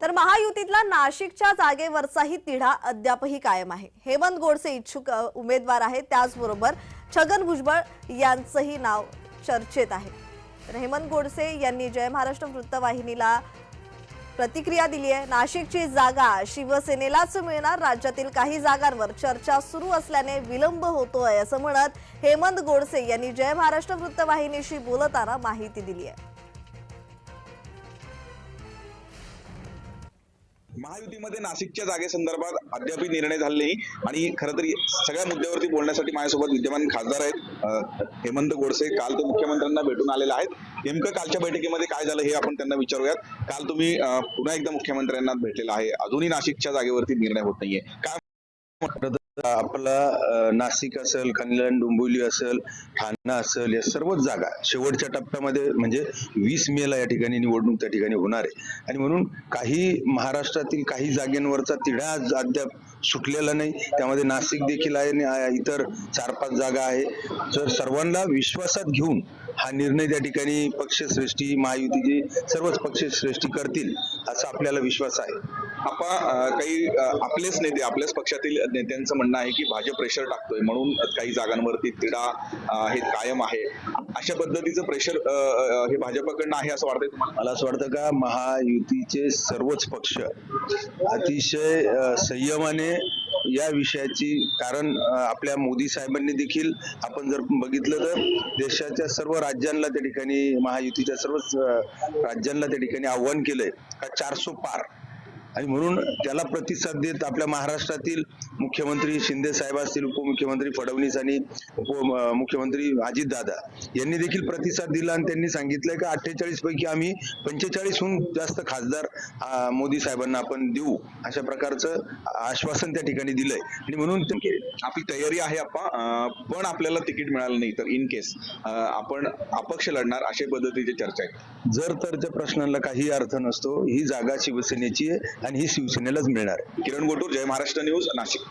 तर महायुतीतला नाशिकच्या जागेवरचाही तिढा अद्यापही कायम आहे. हेमंत गोडसे इच्छुक उमेदवार आहेत. त्याचबरोबर छगन भुजबळ यांचंही नाव चर्चेत आहे. तर हेमंत गोडसे यांनी जय महाराष्ट्र वृत्तवाहिनीला प्रतिक्रिया दिली आहे. नाशिकची जागा शिवसेनेलाच मिळणार. राज्यातील काही जागांवर चर्चा सुरू असल्याने विलंब होतोय असं म्हणत हेमंत गोडसे यांनी जय महाराष्ट्र वृत्तवाहिनीशी बोलताना माहिती दिली आहे. महायुतीमध्ये नाशिकच्या जागेसंदर्भात अद्याप निर्णय झाले नाही. आणि खरं तर सगळ्या मुद्द्यावरती बोलण्यासाठी माझ्यासोबत विद्यमान खासदार आहेत हेमंत गोडसे. काल ते मुख्यमंत्र्यांना भेटून आलेले आहेत. नेमकं कालच्या बैठकीमध्ये काय झालं हे आपण त्यांना विचारूयात. काल तुम्ही पुन्हा एकदा मुख्यमंत्र्यांना भेटलेला आहे. अजूनही नाशिकच्या जागेवरती निर्णय होत नाहीये. काय आपला नाशिक असेल कल्याण डोंबिवली असेल ठाणा असेल या सर्वच जागा शेवटच्या टप्प्यामध्ये म्हणजे वीस मेला या ठिकाणी निवडणूक त्या ठिकाणी होणार आहे. आणि म्हणून काही महाराष्ट्रातील काही जागेंवरचा तिढा अद्याप सुटलेला नाही. त्यामध्ये नाशिक देखील आहे आणि इतर चार पाच जागा आहे. तर सर्वांना विश्वासात घेऊन हा निर्णय त्या ठिकाणी पक्षश्रेष्ठी महायुतीची सर्वच पक्षश्रेष्ठी करतील असा आपल्याला विश्वास आहे. आपण काही आपलेच नेते आपल्याच पक्षातील नेत्यांचं म्हणणं आहे की भाजप प्रेशर टाकतोय म्हणून काही जागांवरती तिढा हे कायम आहे. अशा पद्धतीचं प्रेशर हे भाजपकडनं आहे असं वाटतंय तुम्हाला? मला असं वाटतं का महायुतीचे सर्वच पक्ष अतिशय संयमाने या विषयाची कारण आपल्या मोदी साहेबांनी देखील आपण जर बघितलं तर देशाच्या सर्व राज्यांना त्या ठिकाणी महायुतीच्या सर्वच राज्यांना त्या ठिकाणी आव्हान केलंय का चारशे पार. आणि म्हणून त्याला प्रतिसाद देत आपल्या महाराष्ट्रातील मुख्यमंत्री शिंदे साहेब असतील उपमुख्यमंत्री फडणवीस आणि उपमुख्यमंत्री अजितदादा यांनी देखील प्रतिसाद दिला आणि त्यांनी सांगितलंय का अठ्ठेचाळीस पैकी आम्ही पंचेचाळीसहून जास्त खासदार मोदी साहेबांना आपण देऊ अशा प्रकारचं आश्वासन त्या ठिकाणी दिलंय. आणि म्हणून आपली तयारी आहे पण आपल्याला तिकीट मिळालं नाही. तर इन केस आपण अपक्ष लढणार अशा पद्धतीची चर्चा आहे. जर तर त्या प्रश्नाला काही अर्थ नसतो. ही जागा शिवसेनेची आहे. आणि ही शिवसेनेलाच मिळणार किरण गोटूर जय महाराष्ट्र न्यूज नाशिक.